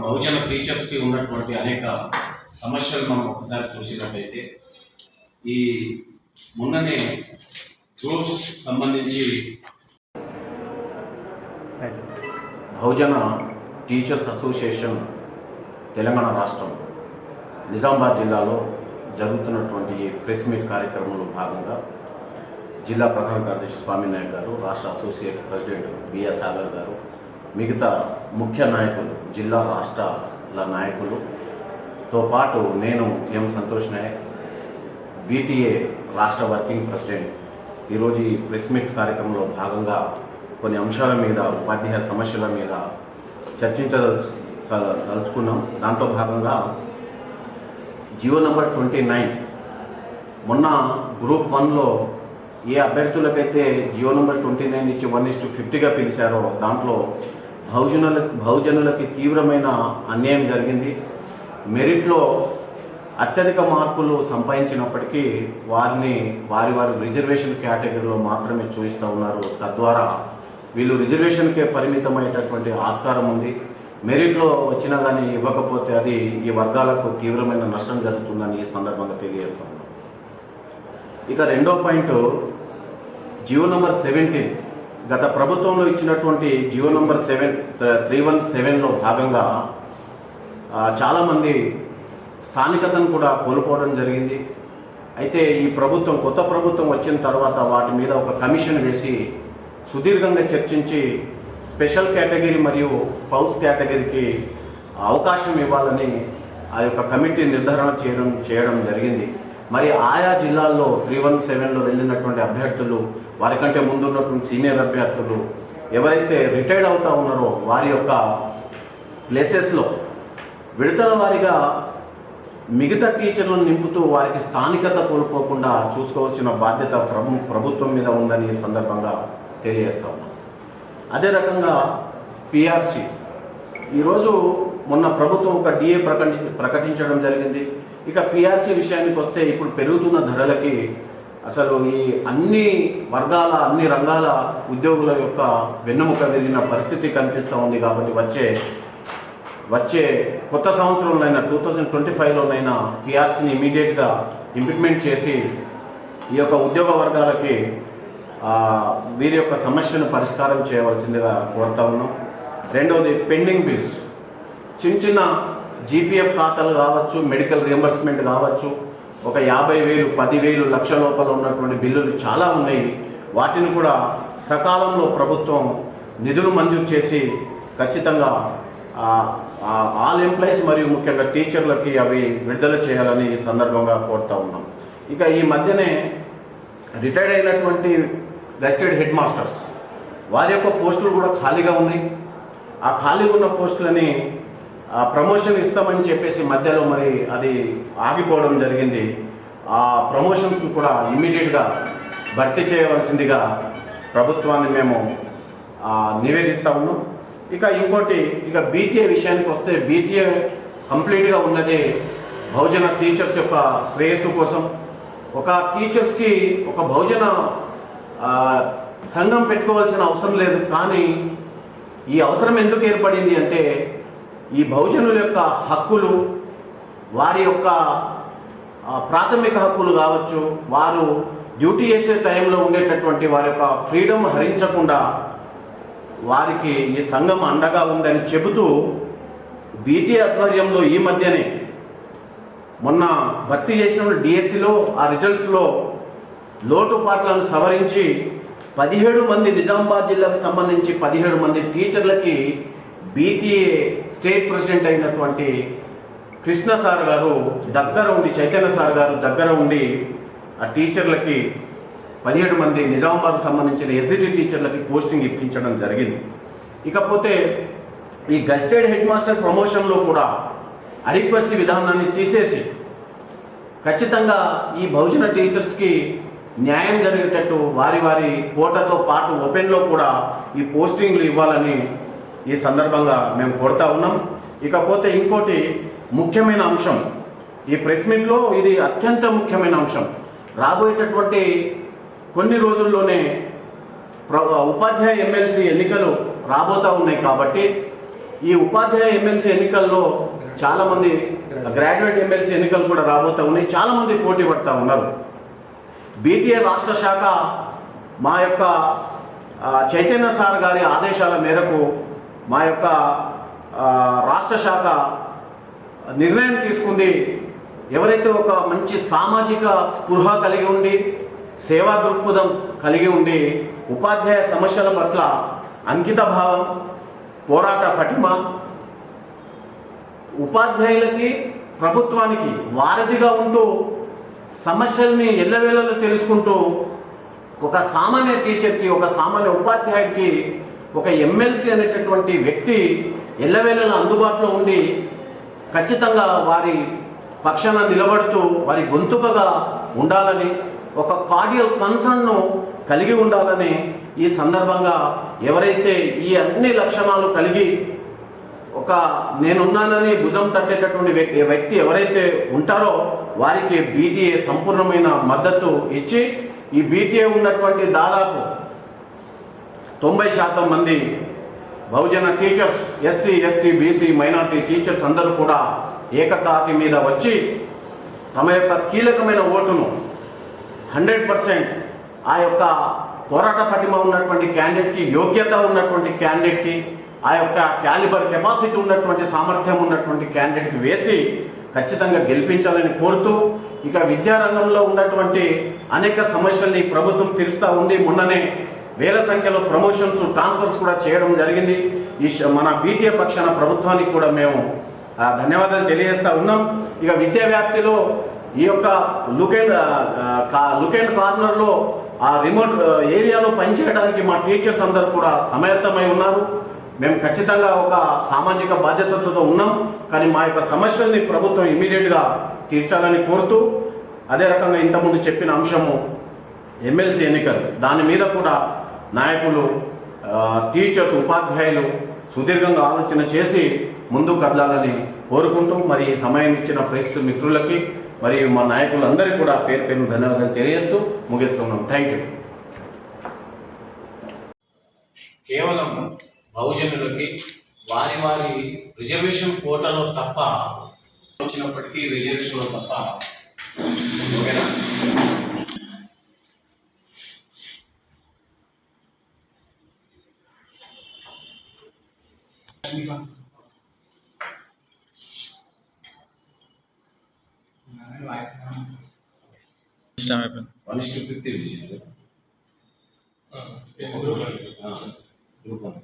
బహుజన టీచర్స్కి ఉన్నటువంటి అనేక సమస్యలు మనం ఒకసారి చూసినట్టయితే ఈ మొన్ననే గ్రూప్స్ సంబంధించి బహుజన టీచర్స్ అసోసియేషన్ తెలంగాణ రాష్ట్రం నిజామాబాద్ జిల్లాలో జరుగుతున్నటువంటి ఈ ప్రెస్ మీట్ కార్యక్రమంలో భాగంగా జిల్లా ప్రధాన కార్యదర్శి స్వామినాయక్ గారు రాష్ట్ర అసోసియేట్ ప్రెసిడెంట్ బిఆర్ సాగర్ గారు మిగతా ముఖ్య నాయకులు జిల్లా రాష్ట్రాల నాయకులుతో పాటు నేను ఎం సంతోష్ నాయక్ బీటీఏ రాష్ట్ర వర్కింగ్ ప్రెసిడెంట్. ఈరోజు ఈ ప్రెస్ మీట్ కార్యక్రమంలో భాగంగా కొన్ని అంశాల మీద ఉపాధ్యాయ సమస్యల మీద చర్చించదలుచు తలుచుకున్నాం దాంట్లో భాగంగా జియో నంబర్ ట్వంటీ నైన్. మొన్న గ్రూప్ వన్లో ఏ అభ్యర్థులకైతే జియో నంబర్ ట్వంటీ నైన్ ఇచ్చి వన్ ఇస్ టు ఫిఫ్టీగా పిలిచారో దాంట్లో బహుజనులకు బహుజనులకి తీవ్రమైన అన్యాయం జరిగింది. మెరిట్లో అత్యధిక మార్కులు సంపాదించినప్పటికీ వారిని వారి వారి రిజర్వేషన్ కేటగిరీలో మాత్రమే చూపిస్తూ ఉన్నారు. తద్వారా వీళ్ళు రిజర్వేషన్కే పరిమితమయ్యేటటువంటి ఆస్కారం ఉంది. మెరిట్లో వచ్చినా కానీ ఇవ్వకపోతే అది ఈ వర్గాలకు తీవ్రమైన నష్టం జరుగుతుందని ఈ సందర్భంగా తెలియజేస్తున్నాం ఇక రెండో పాయింట్ జియో నంబర్ సెవెంటీన్. గత ప్రభుత్వంలో ఇచ్చినటువంటి GO number seven three one సెవెన్లో భాగంగా చాలామంది స్థానికతను కూడా కోల్పోవడం జరిగింది. అయితే ఈ ప్రభుత్వం కొత్త ప్రభుత్వం వచ్చిన తర్వాత వాటి మీద ఒక కమిషన్ వేసి సుదీర్ఘంగా చర్చించి స్పెషల్ కేటగిరీ మరియు స్పౌస్ కేటగిరీకి అవకాశం ఇవ్వాలని ఆ యొక్క కమిటీ నిర్ధారణ చేయడం చేయడం జరిగింది. మరి ఆయా జిల్లాల్లో త్రీ వన్ సెవెన్లో వెళ్ళినటువంటి అభ్యర్థులు వారికంటే ముందున్నటువంటి సీనియర్ అభ్యర్థులు ఎవరైతే రిటైర్డ్ అవుతా ఉన్నారో వారి యొక్క ప్లేసెస్లో విడతల వారిగా మిగతా టీచర్లను నింపుతూ వారికి స్థానికత కోల్పోకుండా చూసుకోవాల్సిన బాధ్యత ప్రభు ప్రభుత్వం మీద ఉందని సందర్భంగా తెలియజేస్తా ఉన్నాం. అదే రకంగా పిఆర్సి ఈరోజు మొన్న ప్రభుత్వం ఒక డిఏ ప్రకటి ప్రకటించడం జరిగింది. ఇక పిఆర్సీ విషయానికి వస్తే ఇప్పుడు పెరుగుతున్న ధరలకి అసలు ఈ అన్ని వర్గాల అన్ని రంగాల ఉద్యోగుల యొక్క వెన్నెముక విరిగిన పరిస్థితి కనిపిస్తూ ఉంది కాబట్టి వచ్చే వచ్చే కొత్త సంవత్సరంలోనైనా టూ థౌజండ్ ట్వంటీ ఫైవ్లోనైనా పిఆర్సీని ఇమీడియట్గా ఇంప్లిమెంట్ చేసి ఈ యొక్క ఉద్యోగ వర్గాలకి వీరి యొక్క సమస్యను పరిష్కారం చేయవలసిందిగా కోరుతా ఉన్నాం. రెండవది పెండింగ్ బిల్స్. చిన్న చిన్న జీపీఎఫ్ ఖాతాలు కావచ్చు మెడికల్ రియంబర్స్మెంట్ కావచ్చు ఒక యాభై వేలు పదివేలు లక్ష లోపల ఉన్నటువంటి బిల్లులు చాలా ఉన్నాయి. వాటిని కూడా సకాలంలో ప్రభుత్వం నిధులు మంజూరు చేసి ఖచ్చితంగా ఆల్ ఎంప్లాయీస్ మరియు ముఖ్యంగా టీచర్లకి అవి విడుదల చేయాలని ఈ సందర్భంగా కోరుతా ఉన్నాం. ఇక ఈ మధ్యనే రిటైర్డ్ అయినటువంటి గస్టెడ్ హెడ్ మాస్టర్స్ వారి యొక్క పోస్టులు కూడా ఖాళీగా ఉన్నాయి. ఆ ఖాళీగా ఉన్న పోస్టులని ప్రమోషన్ ఇస్తామని చెప్పేసి మధ్యలో మరి అది ఆగిపోవడం జరిగింది. ఆ ప్రమోషన్స్ కూడా ఇమ్మీడియట్గా భర్తీ చేయవలసిందిగా ప్రభుత్వాన్ని మేము నివేదిస్తా ఉన్నాం. ఇక ఇంకోటి ఇక బీటీఏ విషయానికి వస్తే బీటీఏ కంప్లీట్గా ఉన్నది బహుజన టీచర్స్ యొక్క శ్రేయస్సు కోసం. ఒక టీచర్స్కి ఒక బహుజన సంఘం పెట్టుకోవాల్సిన అవసరం లేదు. కానీ ఈ అవసరం ఎందుకు ఏర్పడింది అంటే ఈ బహుజనుల యొక్క హక్కులు వారి యొక్క ప్రాథమిక హక్కులు కావచ్చు వారు డ్యూటీ చేసే టైంలో ఉండేటటువంటి వారి యొక్క ఫ్రీడమ్ హరించకుండా వారికి ఈ సంఘం అండగా ఉందని చెబుతూ బీటీ ఆధ్వర్యంలో ఈ మధ్యనే మొన్న భర్తీ చేసిన డిఎస్సిలో ఆ రిజల్ట్స్లో లోటుపాట్లను సవరించి పదిహేడు మంది నిజామాబాద్ జిల్లాకు సంబంధించి పదిహేడు మంది టీచర్లకి బీటీఏ స్టేట్ ప్రెసిడెంట్ అయినటువంటి కృష్ణ సార్ గారు దగ్గర ఉండి చైతన్య సార్ గారు దగ్గర ఉండి ఆ టీచర్లకి పదిహేడు మంది నిజామాబాద్ సంబంధించిన ఎస్జిటి టీచర్లకి పోస్టింగ్ ఇప్పించడం జరిగింది. ఇకపోతే ఈ గస్టెడ్ హెడ్ మాస్టర్ ప్రమోషన్లో కూడా అడిక్వసీ విధానాన్ని తీసేసి ఖచ్చితంగా ఈ బహుజన టీచర్స్కి న్యాయం జరిగేటట్టు వారి వారి కోటతో పాటు ఓపెన్లో కూడా ఈ పోస్టింగ్లు ఇవ్వాలని ఈ సందర్భంగా మేము కోరుతా ఉన్నాం. ఇకపోతే ఇంకోటి ముఖ్యమైన అంశం. ఈ ప్రెస్ మీట్లో ఇది అత్యంత ముఖ్యమైన అంశం. రాబోయేటటువంటి కొన్ని రోజుల్లోనే ప్ర- ఉపాధ్యాయ ఎమ్మెల్సీ ఎన్నికలు రాబోతూ ఉన్నాయి కాబట్టి ఈ ఉపాధ్యాయ ఎమ్మెల్సీ ఎన్నికల్లో చాలామంది గ్రాడ్యుయేట్ ఎమ్మెల్సీ ఎన్నికలు కూడా రాబోతా ఉన్నాయి. చాలామంది పోటీ పడతా ఉన్నారు. బీటీఏ రాష్ట్ర శాఖ మా యొక్క చైతన్య సార్ గారి ఆదేశాల మేరకు మా యొక్క రాష్ట్ర శాఖ నిర్ణయం తీసుకుంది. ఎవరైతే ఒక మంచి సామాజిక స్పృహ కలిగి ఉండి సేవా దృక్పథం కలిగి ఉండి ఉపాధ్యాయ సమస్యల పట్ల అంకిత భావం పోరాట పటిమ ఉపాధ్యాయులకి ప్రభుత్వానికి వారధిగా ఉంటూ సమస్యల్ని ఎల్లవేళలో తెలుసుకుంటూ ఒక సామాన్య టీచర్కి ఒక సామాన్య ఉపాధ్యాయుడికి ఒక ఎమ్మెల్సీ అనేటటువంటి వ్యక్తి ఎల్లవేళలా అందుబాటులో ఉండి ఖచ్చితంగా వారి పక్షాన నిలబడుతూ వారి గొంతుకగా ఉండాలని ఒక కార్డియల్ కన్సర్న్ను కలిగి ఉండాలని ఈ సందర్భంగా ఎవరైతే ఈ అన్ని లక్షణాలు కలిగి ఒక నేనున్నానని భుజం తట్టేటటువంటి వ్యక్తి వ్యక్తి ఎవరైతే ఉంటారో వారికి బీటీఏ సంపూర్ణమైన మద్దతు ఇచ్చి ఈ బీటీఏ ఉన్నటువంటి దాదాపు తొంభై శాతం మంది బహుజన teachers SC ST BC minority teachers అందరూ కూడా ఏకతాటి మీద వచ్చి తమ యొక్క కీలకమైన ఓటును హండ్రెడ్ పర్సెంట్ ఆ యొక్క పోరాట పటిమ ఉన్నటువంటి క్యాండిడేట్కి యోగ్యత ఉన్నటువంటి క్యాండిడేట్కి ఆ యొక్క క్యాలిబర్ కెపాసిటీ ఉన్నటువంటి సామర్థ్యం ఉన్నటువంటి క్యాండిడేట్కి వేసి ఖచ్చితంగా గెలిపించాలని కోరుతూ ఇక విద్యారంగంలో ఉన్నటువంటి అనేక సమస్యల్ని ప్రభుత్వం తీరుస్తూ ఉంది. మొన్ననే వేల సంఖ్యలో ప్రమోషన్స్ ట్రాన్స్ఫర్స్ కూడా చేయడం జరిగింది. ఈ శ- మన బీటీఏ పక్షాన ప్రభుత్వానికి కూడా మేము ధన్యవాదాలు తెలియజేస్తా ఉన్నాం. ఇక విద్యా వ్యాప్తిలో ఈ యొక్క లుక్ అండ్ లుక్ అండ్ కార్నర్లో ఆ రిమోట్ ఏరియాలో పనిచేయడానికి మా టీచర్స్ అందరూ కూడా సమయత్తమై ఉన్నారు. మేము ఖచ్చితంగా ఒక సామాజిక బాధ్యతతో ఉన్నాం. కానీ మా యొక్క సమస్యల్ని ప్రభుత్వం ఇమీడియట్గా తీర్చాలని కోరుతూ అదే రకంగా ఇంతకుముందు చెప్పిన అంశము ఎమ్మెల్సీ ఎన్నికలు. దాని మీద కూడా నాయకులు టీచర్స్ ఉపాధ్యాయులు సుదీర్ఘంగా ఆలోచన చేసి ముందు కదలాలని కోరుకుంటూ మరి ఈ సమయం ఇచ్చిన ప్రెస్ మిత్రులకి మరియు మా నాయకులందరికీ కూడా పేరు పేరు ధన్యవాదాలు తెలియజేస్తూ ముగిస్తున్నాం. థ్యాంక్ యూ కేవలం బహుజనులకి వారి వారి రిజర్వేషన్ కోటాలో తప్ప వచ్చినప్పటికీ రిజర్వేషన్లో తప్ప ఓకేనా ఇష్టం అయిపోయింది one is to fifty register group one